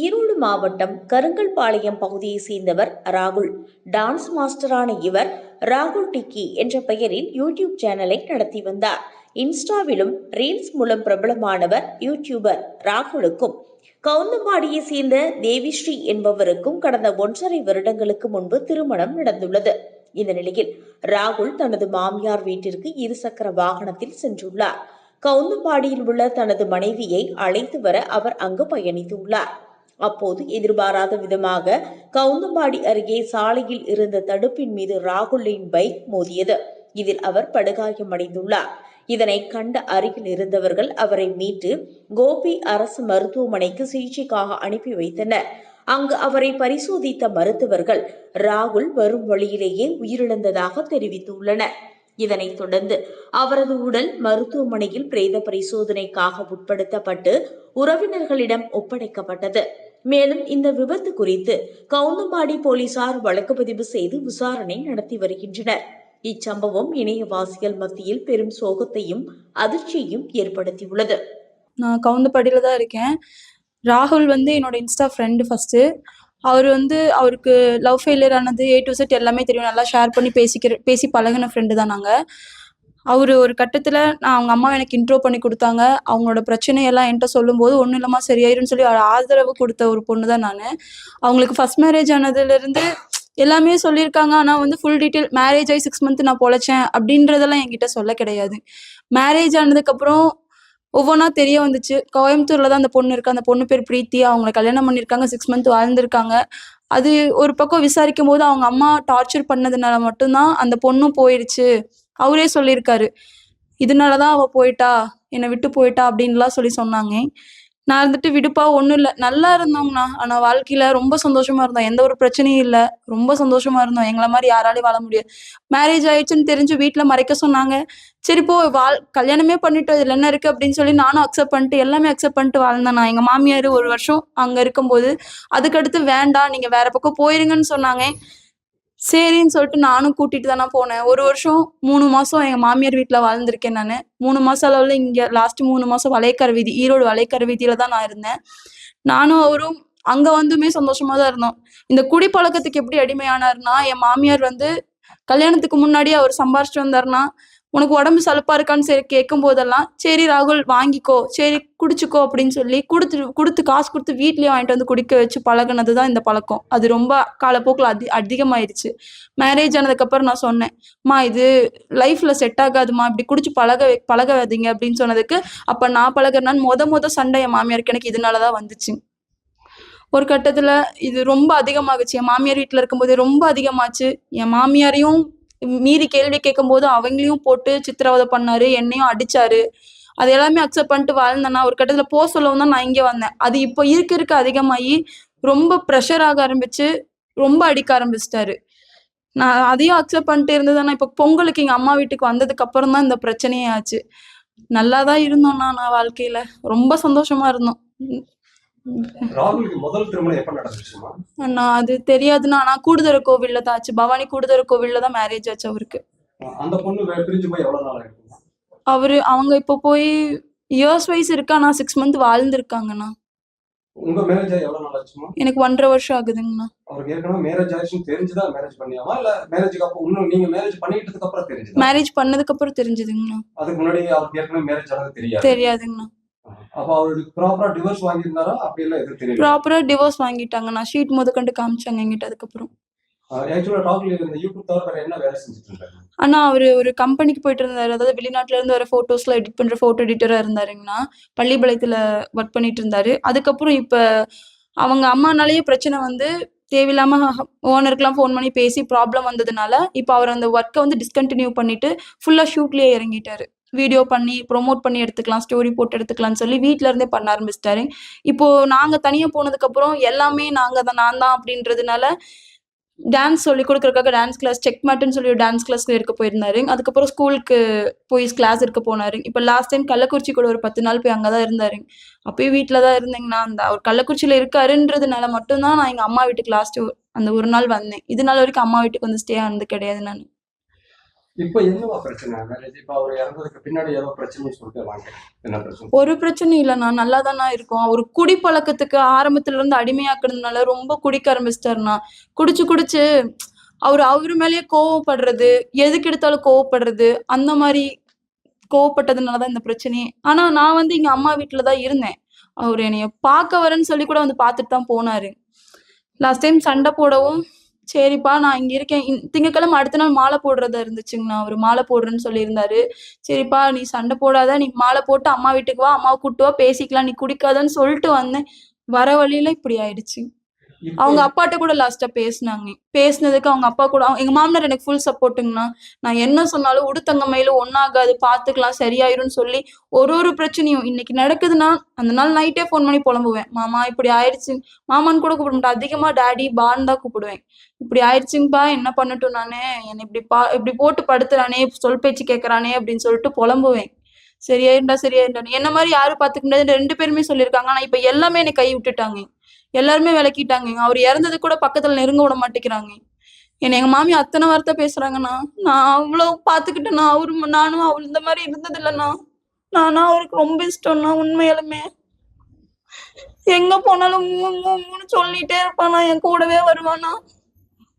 ஈரோடு மாவட்டம் கருங்கல்பாளையம் பகுதியைச் சேர்ந்தவர் ராகுல். டான்ஸ் மாஸ்டரான இவர் ராகுல் டிக்கி என்ற பெயரில் யூடியூப் சேனலை நடத்தி வந்தார். இன்ஸ்டாவிலும் ரீல்ஸ் மூலம் பிரபலமானவர் யூடியூபர் ராகுலுக்கும் கவுந்தம்பாடியை சேர்ந்த தேவிஸ்ரீ என்பவருக்கும் கடந்த ஒன்றரை வருடங்களுக்கு முன்பு திருமணம் நடந்துள்ளது. இந்த நிலையில் ராகுல் தனது மாமியார் வீட்டிற்கு இருசக்கர வாகனத்தில் சென்றுள்ளார். கவுந்தம்பாடியில் உள்ள தனது மனைவியை அழைத்து வர அவர் அங்கு பயணித்துள்ளார். அப்போது எதிர்பாராத விதமாக கவுந்தம்பாடி அருகே சாலையில் இருந்த தடுப்பின் மீது ராகுலின் பைக் மோதியது. இதில் அவர் படுகாயமடைந்துள்ளார். இதனை கண்ட அருகில் இருந்தவர்கள் அவரை மீட்டு கோபி அரசு மருத்துவமனைக்கு சிகிச்சைக்காக அனுப்பி வைத்தனர். அங்கு அவரை பரிசோதித்த மருத்துவர்கள் ராகுல் வரும் வழியிலேயே உயிரிழந்ததாக தெரிவித்துள்ளனர். இதனைத் தொடர்ந்து அவரது உடல் மருத்துவமனையில் பிரேத பரிசோதனைக்காக உட்படுத்தப்பட்டு உறவினர்களிடம் ஒப்படைக்கப்பட்டது. மேலும் இந்த விபத்து குறித்து கவுந்தம்பாடி போலீசார் வழக்கு பதிவு செய்து விசாரணை நடத்தி வருகின்றனர். இச்சம்பவம் இணையவாசிகள் மத்தியில் பெரும் சோகத்தையும் அதிர்ச்சியையும் ஏற்படுத்தியுள்ளது. நான் கவுந்தப்பாடியில் தான் இருக்கேன். ராகுல் வந்து என்னோட இன்ஸ்டா ஃப்ரெண்டு ஃபஸ்ட்டு அவர் வந்து அவருக்கு லவ் ஃபெயிலியர் ஆனது ஏ டு செட் எல்லாமே தெரியும். நல்லா ஷேர் பண்ணி பேசிக்கிற பேசி பழகின ஃப்ரெண்டு தான் நாங்கள் அவர் ஒரு கட்டத்தில் நான் அவங்க அம்மா எனக்கு இன்ட்ரோ பண்ணி கொடுத்தாங்க. அவங்களோட பிரச்சனையெல்லாம் என்கிட்ட சொல்லும்போது ஒன்றும் இல்லாமா சரியாயிரும்னு சொல்லி அவர் ஆதரவு கொடுத்த ஒரு பொண்ணு தான் நான். அவங்களுக்கு ஃபர்ஸ்ட் மேரேஜ் ஆனதுலேருந்து எல்லாமே சொல்லியிருக்காங்க. ஆனால் வந்து ஃபுல் டீட்டெயில் மேரேஜ் ஆகி சிக்ஸ் மந்த் நான் பொழைச்சேன் அப்படின்றதெல்லாம் என்கிட்ட சொல்ல கிடையாது. மேரேஜ் ஆனதுக்கப்புறம் ஒவ்வொன்றா தெரிய வந்துச்சு. கோயம்புத்தூர்ல தான் அந்த பொண்ணு இருக்கு. அந்த பொண்ணு பேர் பிரீத்தி. அவங்களை கல்யாணம் பண்ணியிருக்காங்க. சிக்ஸ் மந்த் வாழ்ந்திருக்காங்க. அது ஒரு பக்கம் விசாரிக்கும் போது அவங்க அம்மா டார்ச்சர் பண்ணதுனால மட்டும்தான் அந்த பொண்ணும் போயிடுச்சு அவரே சொல்லியிருக்காரு. இதனாலதான் அவ போயிட்டா. என்னை விட்டு போயிட்டா அப்படின்லாம் சொல்லி சொன்னாங்க. நான் இருந்துட்டு விடுப்பா ஒன்றும் இல்லை. நல்லா இருந்தோங்கண்ணா ஆனால் வாழ்க்கையில ரொம்ப சந்தோஷமா இருந்தோம். எந்த ஒரு பிரச்சனையும் இல்லை. ரொம்ப சந்தோஷமா இருந்தோம். எங்களை மாதிரி யாராலையும் வாழ முடியாது. மேரேஜ் ஆயிடுச்சுன்னு தெரிஞ்சு வீட்டில் மறைக்க சொன்னாங்க. சரி போ வாழ் கல்யாணமே பண்ணிட்டு இதுல என்ன இருக்கு அப்படின்னு சொல்லி நானும் அக்செப்ட் பண்ணிட்டு எல்லாமே அக்செப்ட் பண்ணிட்டு வாழ்ந்தேன் நான். எங்க மாமியார் ஒரு வருஷம் அங்க இருக்கும்போது அதுக்கடுத்து வேண்டாம் நீங்க வேற பக்கம் போயிருங்கன்னு சொன்னாங்க. சரின்னு சொல்லிட்டு நானும் கூட்டிட்டு தானே போனேன். ஒரு வருஷம் மூணு மாசம் எங்க மாமியார் வீட்டுல வாழ்ந்திருக்கேன் நான். மூணு மாசம் அளவுல இங்க லாஸ்ட் மூணு மாசம் வளையக்கர வீதி ஈரோடு வளையக்கர வீதியில தான் நான் இருந்தேன். நானும் அவரும் அங்க வந்துமே சந்தோஷமா தான் இருந்தோம். இந்த குடிப்பழக்கத்துக்கு எப்படி அடிமையானாருன்னா என் மாமியார் வந்து கல்யாணத்துக்கு முன்னாடி அவர் சம்பாரிச்சிட்டு வந்தாருன்னா உனக்கு உடம்பு சலுப்பா இருக்கான்னு சரி கேட்கும் போதெல்லாம் சரி ராகுல் வாங்கிக்கோ. சரி குடிச்சுக்கோ அப்படின்னு சொல்லி கொடுத்து கொடுத்து காசு கொடுத்து வீட்லயே வாங்கிட்டு வந்து குடிக்க வச்சு பழகுனது தான் இந்த பழக்கம். அது ரொம்ப காலப்போக்கில் அதி அதிகமாயிருச்சு. மேரேஜ் ஆனதுக்கப்புறம் நான் சொன்னேன் மா இது லைஃப்ல செட் ஆகாதுமா. இப்படி குடிச்சு பழக பழகாதீங்க அப்படின்னு சொன்னதுக்கு அப்ப நான் பழகுறேன்னு மொத மொத சண்டை என் மாமியாருக்கு எனக்கு இதனாலதான் வந்துச்சு. ஒரு கட்டத்தில் இது ரொம்ப அதிகமாகுச்சு. என் மாமியார் வீட்டில் இருக்கும்போது ரொம்ப அதிகமாச்சு. என் மாமியாரையும் மீறி கேள்வி கேட்கும்போது அவங்களையும் போட்டு சித்திரவதை பண்ணாரு என்னையும் அடிச்சாரு. அது எல்லாமே அக்செப்ட் பண்ணிட்டு வாழ்ந்தேன்னா ஒரு கட்டத்துல போ சொல்லவும் தான் நான் இங்க வந்தேன். அது இப்போ இருக்க இருக்க அதிகமாகி ரொம்ப ப்ரெஷர் ஆக ஆரம்பிச்சு ரொம்ப அடிக்க ஆரம்பிச்சிட்டாரு. நான் அதையும் அக்செப்ட் பண்ணிட்டு இருந்ததுன்னா இப்போ பொங்கலுக்கு எங்க அம்மா வீட்டுக்கு வந்ததுக்கு அப்புறம் தான் இந்த பிரச்சனையே ஆச்சு. நல்லா தான் நான் வாழ்க்கையில. ரொம்ப சந்தோஷமா இருந்தோம். அண்ணா அது தெரியாதுண்ணா. நான் கூடுதர கோவில்ல தான் ஆச்சு. பவானி கூடுதர கோவில்ல தான் மேரேஜ் ஆச்சு அவருக்கு. அந்த பொண்ணு வே- பிரிஞ்சு போய் எவ்வளவு நாள் ஆயிருக்கும் அவரு அவங்க இப்போ போய் இயர்ஸ் வைஸ் இருக்கா நான் சிக்ஸ் மந்த் வாழ்ந்திருக்காங்கண்ணா. உங்க மேரேஜ் ஆகி எவ்வளவு நாள் ஆச்சுமா? எனக்கு ஒன்றரை வருஷம் ஆகுதுங்கண்ணா. மேரேஜ் ஆயிடுச்சுன்னு தெரிஞ்சுதான் மேரேஜ் பண்ணியாமா இல்ல மேரேஜுக்கு அப்புறம் இன்னும் நீங்க மேரேஜ் பண்ணிட்டதுக்கு அப்புறம் தெரிஞ்சுதா? மேரேஜ் பண்ணதுக்கு அப்புறம் தெரிஞ்சதுங்கண்ணா. அதுக்கு முன்னாடி அவருக்கு ஏற்கனவே மேரேஜ் ஆனது தெரியாது. தெரியாதுங்கண்ணா. ப்ராப்பரா டிவோர்ஸ் டிவோர்ஸ் வாங்கிட்டாங்கண்ணா ஷீட் முதற்கண்டு காமிச்சாங்க என்கிட்ட அதுக்கப்புறம். ஆனா அவரு ஒரு கம்பெனிக்கு போயிட்டு இருந்தாரு. அதாவது வெளிநாட்டுல இருந்து வர போட்டோஸ்ல எடிட் பண்ற போட்டோ எடிட்டரா இருந்தாருங்கண்ணா. பள்ளிப்பாளையத்துல ஒர்க் பண்ணிட்டு இருந்தாரு. அதுக்கப்புறம் இப்ப அவங்க அம்மானாலேயே பிரச்சனை வந்து தேவையில்லாம ஓனருக்குலாம் ஃபோன் பண்ணி பேசி ப்ராப்ளம் வந்ததுனால இப்போ அவர் அந்த ஒர்க்கை வந்து டிஸ்கண்டினியூ பண்ணிட்டு ஃபுல்லா ஷூட்லயே இறங்கிட்டாரு. வீடியோ பண்ணி ப்ரொமோட் பண்ணி எடுத்துக்கலாம் ஸ்டோரி போட்டு எடுத்துக்கலாம்னு சொல்லி வீட்டில இருந்தே பண்ண ஆரம்பிச்சிட்டாரு. இப்போ நாங்க தனியா போனதுக்கு அப்புறம் எல்லாமே நாங்க தான் நான் தான் அப்படின்றதுனால டான்ஸ் சொல்லி கொடுக்குறக்காக டான்ஸ் கிளாஸ் செக் மேட்டுன்னு சொல்லி டான்ஸ் கிளாஸ் இருக்க போயிருந்தாரு. அதுக்கப்புறம் ஸ்கூலுக்கு போய் கிளாஸ் இருக்க போனாரு. இப்போ லாஸ்ட் டைம் கள்ளக்குறிச்சி கூட ஒரு பத்து நாள் போய் அங்கே தான் இருந்தாரு. அப்பயும் வீட்டில் தான் இருந்தேங்கண்ணா அந்த அவர் கள்ளக்குறிச்சியில் இருக்காருன்றதுனால மட்டும்தான் நான் எங்கள் அம்மா வீட்டுக்கு லாஸ்ட் அந்த ஒரு நாள் வந்தேன். இது நாள் வரைக்கும் அம்மா வீட்டுக்கு வந்து ஸ்டே ஆனது கிடையாது நான். இப்போ என்னவா பிரச்சனை? மேரேஜ் இப்போ அவர் இறந்ததுக்கு பின்னாடி ஏதோ பிரச்சனைன்னு சொல்லிட்டு வாங்க என்ன பிரச்சனை? ஒரு பிரச்சனையும் இல்லைண்ணா நல்லா தானே இருக்கும். அவர் குடிப்பழக்கத்துக்கு ஆரம்பத்துல இருந்து அடிமையாக்குறதுனால ரொம்ப குடிக்க ஆரம்பிச்சிட்டாருண்ணா. குடிச்சு குடிச்சு அவர் அவர் மேலேயே கோவப்படுறது எதுக்கு எடுத்தாலும் கோவப்படுறது அந்த மாதிரி கோவப்பட்டதுனால தான் இந்த பிரச்சனையே ஆனா நான் வந்து எங்க அம்மா வீட்டுல தான் இருந்தேன். அவர் என்னைய பார்க்க வரேன்னு சொல்லி கூட வந்து பார்த்துட்டு தான் போனாரு. லாஸ்ட் டைம் சண்டை போடவும் சரிப்பா நான் இங்க இருக்கேன். திங்கக்கிழமை திங்கட்கிழமை அடுத்த நாள் மாலை போடுறதா இருந்துச்சுங்கண்ணா. அவர் மாலை போடுறேன்னு சொல்லியிருந்தாரு. சரிப்பா நீ சண்டை போடாத. நீ மாலை போட்டு அம்மா வீட்டுக்கு வா அம்மாவை கூட்டுவா பேசிக்கலாம். நீ குடிக்காதன்னு சொல்லிட்டு வந்தேன். வர வழியில இப்படி ஆயிடுச்சு. அவங்க அப்பாட்ட கூட லாஸ்டா பேசினாங்க. பேசினதுக்கு அவங்க அப்பா கூட அவங்க- எங்க மாமனார் எனக்கு ஃபுல் சப்போர்ட்டுங்கண்ணா நான் என்ன சொன்னாலும் உடுத்தங்க மயில ஒன்னாகாது பாத்துக்கலாம் சரியாயிரும்னு சொல்லி ஒரு ஒரு பிரச்சனையும் இன்னைக்கு நடக்குதுன்னா அந்த நாள் நைட்டே ஃபோன் பண்ணி புலம்புவேன். மாமா இப்படி ஆயிடுச்சு மாமான்னு கூட கூப்பிட மாட்டேன். அதிகமா டாடி பான் தான் கூப்பிடுவேன். இப்படி ஆயிடுச்சுங்கப்பா என்ன பண்ணட்டும் நானு? என்னை இப்படி பா இப்படி போட்டு படுத்துறானே சொல் பேச்சு கேட்கறானே அப்படின்னு சொல்லிட்டு புலம்புவேன். சரியாயிருண்டா சரியாயிருண்டா என்ன மாதிரி யாரும் பாத்துக்க முடியாது. ரெண்டு பேருமே சொல்லியிருக்காங்க. ஆனா இப்ப எல்லாமே என்னை கை விட்டுட்டாங்க எல்லாருமே விளக்கிட்டாங்க அவர் இறந்தது கூட பக்கத்துல நெருங்க விட மாட்டேங்கிறாங்க என்ன எங்க மாமி அத்தனை வார்த்தை பேசுறாங்கண்ணா நான் அவ்வளவு பாத்துக்கிட்டேண்ணா அவரு நானும் அவள் இந்த மாதிரி இருந்தது இல்லைண்ணா நானா அவருக்கு ரொம்ப இஷ்டம்ண்ணா உண்மையாலுமே எங்க போனாலும் உம் உம் சொல்லிட்டே இருப்பானா என் கூடவே வருவானா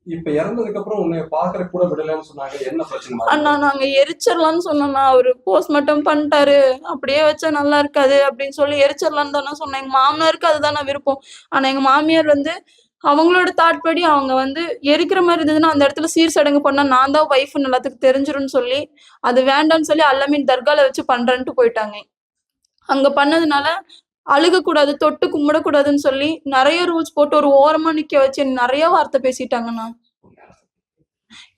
இப்ப இறந்ததுக்கு அப்புறம் உன்னை பாக்குற கூட விடலன்னு சொன்னாங்க. என்ன பிரச்சனை அண்ணா நாங்க எரிச்சிடலாம்னு சொன்னோம்னா அவரு போஸ்ட்மார்ட்டம் பண்ணிட்டாரு. அப்படியே வச்சா நல்லா இருக்காது அப்படின்னு சொல்லி எரிச்சிடலாம்னு தானே சொன்னேன். எங்க மாமனாருக்கு அதுதான் விருப்பம். ஆனா எங்க மாமியார் வந்து அவங்களோட தாட் படி அவங்க வந்து எரிக்கிற மாதிரி இருந்ததுன்னா அந்த இடத்துல சீர் சடங்கு பண்ணா நான் தான் ஒய்ஃப்னு எல்லாத்துக்கும் தெரிஞ்சிரும்னு சொல்லி அது வேண்டாம்னு சொல்லி அல்லமீன் தர்கால வச்சு பண்றேன்ட்டு போயிட்டாங்க. அங்க பண்ணதுனால அழுக கூடாது தொட்டு கும்பிடக்கூடாதுன்னு சொல்லி நிறைய ரூல்ஸ் போட்டு ஒரு ஓரமா நிக்க வச்சு நிறைய வார்த்தை பேசிட்டாங்கண்ணா.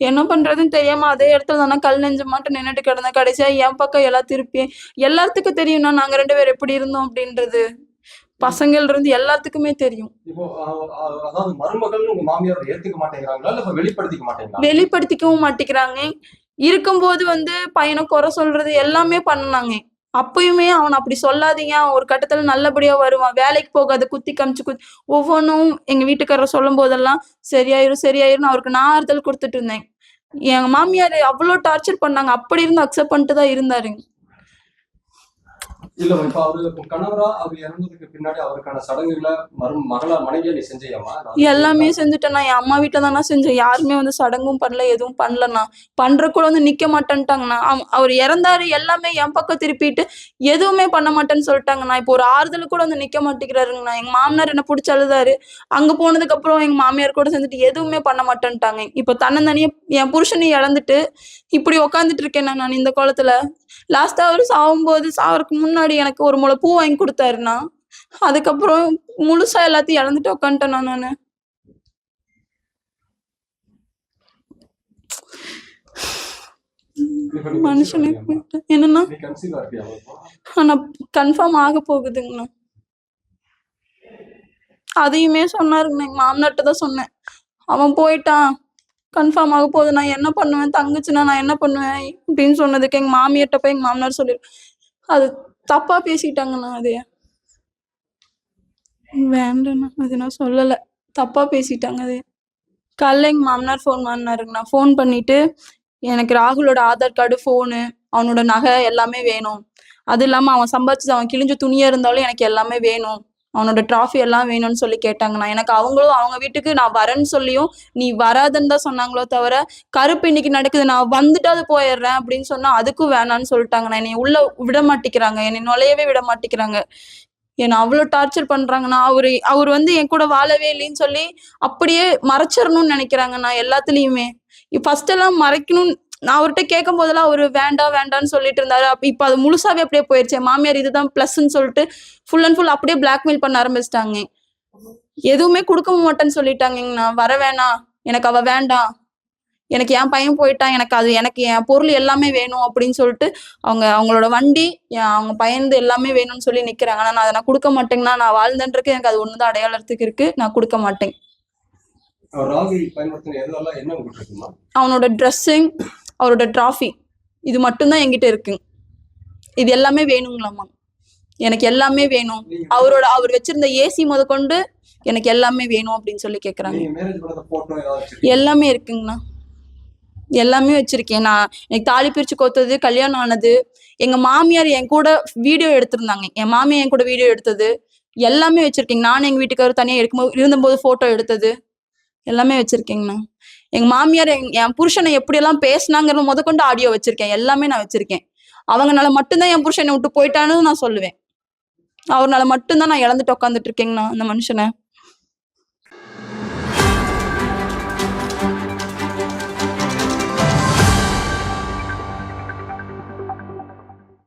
என்ன பண்றதுன்னு தெரியாம அதே இடத்துல தானே கல் நெஞ்ச மாட்டு நின்னுட்டு கிடந்தேன். கடைசியா என் பக்கம் எல்லாம் திருப்பி எல்லாத்துக்கும் தெரியும்னா நாங்க ரெண்டு பேரும் எப்படி இருந்தோம் அப்படின்றது. பசங்கள்ல இருந்து எல்லாத்துக்குமே தெரியும். வெளிப்படுத்திக்கவும் மாட்டேங்கிறாங்க. இருக்கும்போது வந்து பையனை குறை சொல்றது எல்லாமே பண்ணாங்க. அப்பயுமே அவன் அப்படி சொல்லாதீங்க. ஒரு கட்டத்துல நல்லபடியா வருவான். வேலைக்கு போகாத குத்தி காமிச்சு குத்தி ஒவ்வொன்றும் எங்க வீட்டுக்காரர் சொல்லும் போதெல்லாம் சரியாயிரும் சரியாயிரும் அவருக்கு நான் ஆறுதல் கொடுத்துட்டு இருந்தேன். எங்க மாமியார் அவ்வளோ டார்ச்சர் பண்ணாங்க. அப்படி இருந்து அக்செப்ட் பண்ணிட்டு தான் இருந்தாருங்க. இல்ல இப்ப அவரு கணவரா அவர் இறந்ததுக்கு பின்னாடி அவருக்கான சடங்குகளை மரு மகளா மனைவியா நீ செஞ்சியம்மா? எல்லாமே செஞ்சுட்டேன் நான் என் அம்மா வீட்டுல தானே செஞ்சேன். யாருமே வந்து சடங்கும் பண்ணல எதுவும் பண்ணலண்ணா பண்ற கூட வந்து நிக்க மாட்டேன்ட்டாங்கண்ணா. அவர் இறந்தாரு எல்லாமே என் பக்கம் திருப்பிட்டு எதுவுமே பண்ண மாட்டேன்னு சொல்லிட்டாங்கண்ணா. இப்போ ஒரு ஆறுதல் கூட வந்து நிக்க மாட்டேங்கிறாருங்கண்ணா. எங்க மாமனார் என்ன பிடிச்ச அழுதாரு. அங்க போனதுக்கு அப்புறம் எங்க மாமியார் கூட சேர்ந்துட்டு எதுவுமே பண்ண மாட்டேன்ட்டாங்க. இப்ப தன்னந்தனியே என் புருஷனை இழந்துட்டு இப்படி உக்காந்துட்டு இருக்கேன் நான் இந்த குளத்துல லாஸ்டா அவர் சாகும்போது சாவறதுக்கு முன்னாடி முன்னாடி எனக்கு ஒரு முளை பூ வாங்கி கொடுத்தாருண்ணா. அதுக்கப்புறம் முழுசா எல்லாத்தையும் இழந்துட்டு உட்காந்துட்டேன் நானு மனுஷனுக்கு மனுஷனே என்னன்னா ஆனா கன்ஃபார்ம் ஆக போகுதுங்கண்ணா. அதையுமே சொன்னாருங்கண்ணா. எங்க மாமனார்ட்ட தான் சொன்னேன். அவன் போயிட்டான். கன்ஃபார்ம் ஆக போகுது. நான் என்ன பண்ணுவேன்? தங்கச்சினா நான் என்ன பண்ணுவேன்? அப்படின்னு சொன்னதுக்கு எங்க மாமியார்ட்ட போய் எங்க மாமனார் சொல்லி அது தப்பா பேசிட்டாங்கண்ணா அது. வேண்டாண்ணா அது நான் சொல்லல. தப்பா பேசிட்டாங்க அது. காலைல எங்க மாமனார் ஃபோன் பண்ணாருங்கண்ணா ஃபோன் பண்ணிட்டு எனக்கு ராகுலோட ஆதார் கார்டு ஃபோனு அவனோட நகை எல்லாமே வேணும். அது இல்லாம அவன் சம்பாதிச்சது அவன் கிழிஞ்ச துணியா இருந்தாலும் எனக்கு எல்லாமே வேணும். அவனோட டிராஃபி எல்லாம் வேணும்னு சொல்லி கேட்டாங்கண்ணா. எனக்கு அவங்களும் அவங்க வீட்டுக்கு நான் வரேன்னு சொல்லியும் நீ வராதுன்னு தான் சொன்னாங்களோ தவிர கருப்பு இன்னைக்கு நடக்குது நான் வந்துட்டாது போயிடுறேன் அப்படின்னு சொன்னா அதுக்கும் வேணாம்னு சொல்லிட்டாங்கண்ணா. என்னை உள்ள விட மாட்டேங்கிறாங்க என்னை நுழையவே விட மாட்டேங்கிறாங்க என்னை அவ்வளோ டார்ச்சர் பண்றாங்கண்ணா. அவரு அவர் வந்து என் கூட வாழவே இல்லைன்னு சொல்லி அப்படியே மறைச்சிடணும்னு நினைக்கிறாங்கண்ணா எல்லாத்துலயுமே. ஃபர்ஸ்ட் எல்லாம் மறைக்கணும் நான் அவர்கிட்ட கேட்கும் போதெல்லாம் அவரு வேண்டாம் வேண்டாம்னு சொல்லிட்டு இருந்தாரு. அப்ப இப்ப அது முழுசாவே அப்படியே போயிருச்சு. என் மாமியார் இதுதான் பிளஸ்ன்னு சொல்லிட்டு ஃபுல் அண்ட் ஃபுல் அப்படியே பிளாக்மெயில் பண்ண ஆரம்பிச்சிட்டாங்க. எதுவுமே கொடுக்க மாட்டேன்னு சொல்லிட்டாங்கண்ணா வர வேணாம் எனக்கு அவ வேண்டாம் எனக்கு என் பையன் போயிட்டான். எனக்கு அது எனக்கு என் பொருள் எல்லாமே வேணும் அப்படின்னு சொல்லிட்டு அவங்க அவங்களோட வண்டி அவங்க பையனது எல்லாமே வேணும்னு சொல்லி நிக்கிறாங்க. ஆனா நான் அதை நான் கொடுக்க மாட்டேங்கண்ணா. நான் வாழ்ந்தேன்றதுக்கு எனக்கு அது ஒண்ணுதான் அடையாளத்துக்கு இருக்கு. நான் கொடுக்க மாட்டேன். அவனோட ட்ரெஸ்ஸிங் அவரோட ட்ராஃபி இது மட்டும்தான் என்கிட்ட இருக்கு. இது எல்லாமே வேணுங்களாமா? எனக்கு எல்லாமே வேணும். அவரோட அவர் வச்சிருந்த ஏசி முதற்கொண்டு எனக்கு எல்லாமே வேணும் அப்படின்னு சொல்லி கேக்குறாங்க? எல்லாமே இருக்குங்கண்ணா. எல்லாமே வச்சிருக்கேன். நான் எனக்கு தாலி பிரிச்சு கோத்தது கல்யாணம் ஆனது எங்க மாமியார் என் கூட வீடியோ எடுத்திருந்தாங்க. என் மாமியார் என் கூட வீடியோ எடுத்தது எல்லாமே வச்சிருக்கேங்க. நான் எங்க வீட்டுக்காரர் தனியா எடுக்கும்போது இருந்தபோது போட்டோ எடுத்தது. எல்லாமே வச்சிருக்கேங்கண்ணா. எங்க மாமியார் என் என் புருஷனை எப்படியெல்லாம் பேசினாங்கிற முதற்கொண்டு ஆடியோ வச்சிருக்கேன். எல்லாமே நான் வச்சிருக்கேன். அவங்கனால மட்டும்தான் என் புருஷனை விட்டு போயிட்டான்னு நான் சொல்லுவேன். அவர்னால மட்டும்தான் நான் இழந்துட்டு உட்காந்துட்டு இருக்கேங்கண்ணா அந்த மனுஷனை.